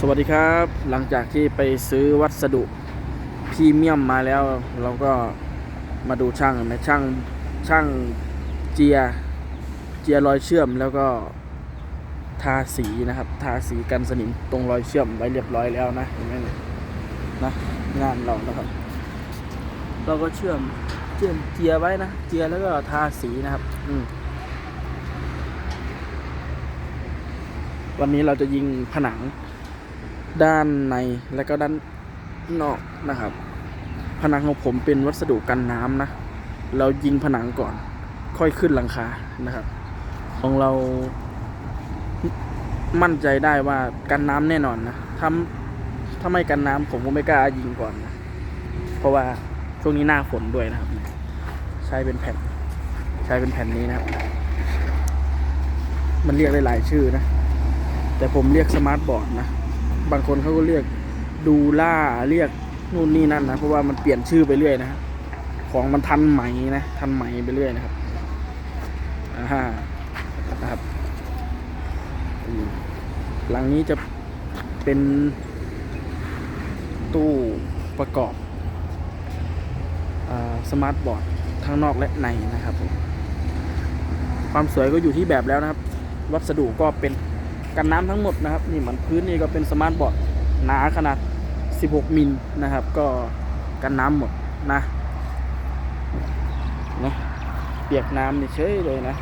สวัสดีครับหลังจากที่ไปซื้อวัสดุพรีเมียมมาแล้ว เราก็มาดูช่างนะช่างช่างเจียเจียรอยเชื่อมแล้วก็ทาสีนะครับ ทาสีกันสนิมตรงรอยเชื่อมไว้เรียบร้อยแล้วนะเห็นไหมเนี่ยนะงานเรานะครับ เราก็เชื่อมเชื่อมเจียไว้นะเจียแล้วก็ทาสีนะครับ อืวันนี้เราจะยิงผนัง ด้านในและก็ด้านนอกนะครับ ผนังของผมเป็นวัสดุกันน้ำนะ เรายิงผนังก่อน ค่อยขึ้นหลังคานะครับ ของเรามั่นใจได้ว่ากันน้ำแน่นอนนะถ้าถ้าไม่กันน้ำผมก็ไม่กล้ายิงก่อนนะเพราะว่าช่วงนี้หน้าฝนด้วยนะครับ ใช้เป็นแผ่น ใช้เป็นแผ่นนี้นะครับ มันเรียกได้หลายชื่อนะ แต่ผมเรียกสมาร์ทบอร์ดนะ บางคนเขาก็เรียกดูล่าเรียกนู่นนี่นั่นนะเพราะว่ามันเปลี่ยนชื่อไปเรื่อยนะของมันทันไหม่นะทันไหม่ไปเรื่อยนะครับอ่านะครับหลังนี้จะเป็นตู้ประกอบสมาร์ทบอร์ดทั้งนอกและในนะครับผมความสวยก็อยู่ที่แบบแล้วนะครับ วัสดุก็เป็น กันน้ำทั้งหมดนะครับนี่เหมือนพื้นนี่ก็เป็นสมาร์ทบอร์ดหนาขนาด 16 มิลนะครับ ก็กันน้ำหมดนะนะเปียกน้ำนี่เฉยเลยนะ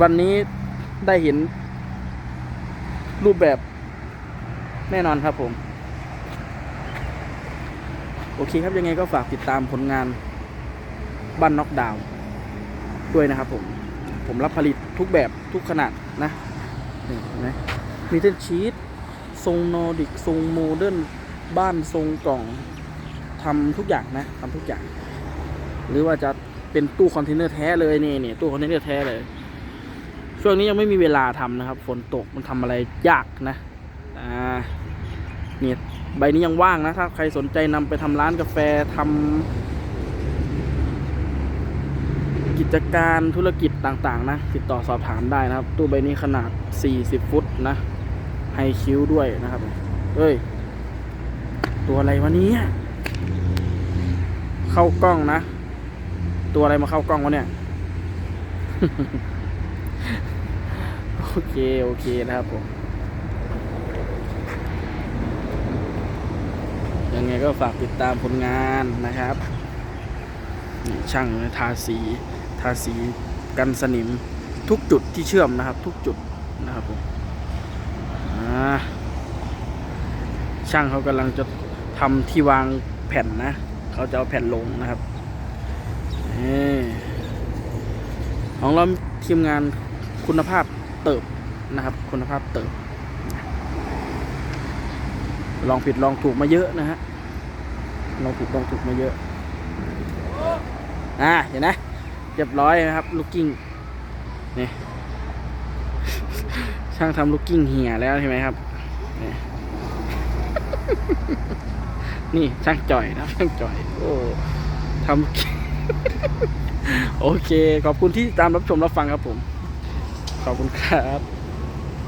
วันนี้ได้เห็นรูปแบบแน่นอนครับผม โอเคครับยังไงก็ฝากติดตามผลงานบ้านน็อกดาวน์ด้วยนะครับผม ผมรับผลิตทุกแบบทุกขนาดนะนี่เห็นไหมมีเทนชีตทรงนอร์ดิกทรงโมเดิร์นบ้านทรงกล่องทำทุกอย่างนะทำทุกอย่าง หรือว่าจะเป็นตู้คอนเทนเนอร์แท้เลยนี่นี่ตู้คอนเทนเนอร์แท้เลยช่วงนี้ยังไม่มีเวลาทำนะครับ ฝนตกมันทำอะไรยากนะอ่าเนี่ยใบนี้ยังว่างนะ ถ้าใครสนใจนำไปทำร้านกาแฟทำ กิจการธุรกิจต่างๆ นะ ติดต่อสอบถามได้นะครับ ตู้ใบนี้ขนาด 40 ฟุตนะไฮคิวด้วยนะครับเอ้ย ตัวอะไรวะเนี้เข้ากล้องนะ ตัวอะไรมาเข้ากล้องวะเนี่ย โอเค โอเคนะครับผม ยังไงก็ฝากติดตามผลงานนะครับ ช่างทาสี ทาสีกันสนิมทุกจุดที่เชื่อมนะครับ ทุกจุดนะครับผมช่างเขากำลังจะทำที่วางแผ่นนะ เขาจะเอาแผ่นลงนะครับนี่ของเราทีมงานคุณภาพเติบนะครับ คุณภาพเติบ ลองผิดลองถูกมาเยอะนะฮะลองผิดลองถูกมาเยอะ อ่าเห็นไหม เรียบร้อยนะครับ ลูกกิ้งนี่ช่างทำลูกกิ้งเหี่ยแล้วใช่ไหมครับนี่นี่ช่างจ่อยนะช่างจ่อย โอ้ทำโอเค ขอบคุณที่ตามรับชมรับฟังครับผม ขอบคุณครับ